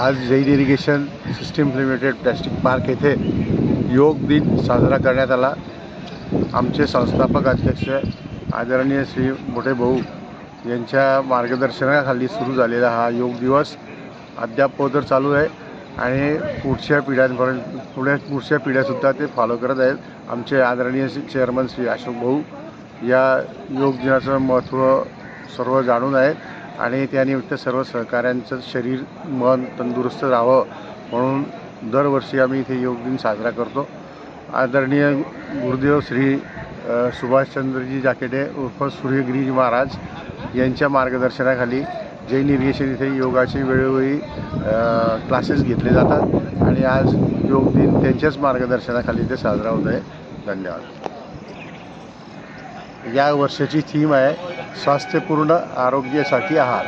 आज Jain irrigation system limited plastic park येथे योग दिन साजरा करण्यात आला. आमचे संस्थापक अध्यक्ष आदरणीय श्री मोठे भाऊ यांच्या मार्गदर्शनाखाली सुरू झालेला हा योग दिवस अद्याप तर चालू आहे आणि पुढच्या पिढ्यांपर्यंत पुढे पुढच्या पिढ्यासुद्धा ते फॉलो करत आहेत. आमचे आदरणीय श्री चेअरमन श्री अशोक भाऊ या योग दिनाचं महत्त्व सर्व जाणून आहेत. आणि त्यानिमित्त सर्व सहकाऱ्यांचं शरीर मन तंदुरुस्त राहावं म्हणून दरवर्षी आम्ही इथे योग दिन साजरा करतो. आदरणीय गुरुदेव श्री सुभाषचंद्रजी जाकेटे उर्फ सूर्यगिरीजी महाराज यांच्या मार्गदर्शनाखाली जैन इरिगेशन इथे योगाचे वेळोवेळी क्लासेस घेतले जातात. आणि आज योग दिन त्यांच्याच मार्गदर्शनाखाली इथे साजरा होत आहे. धन्यवाद. या वर्षाची थीम आहे स्वास्थ्यपूर्ण आरोग्यासाठी आहार.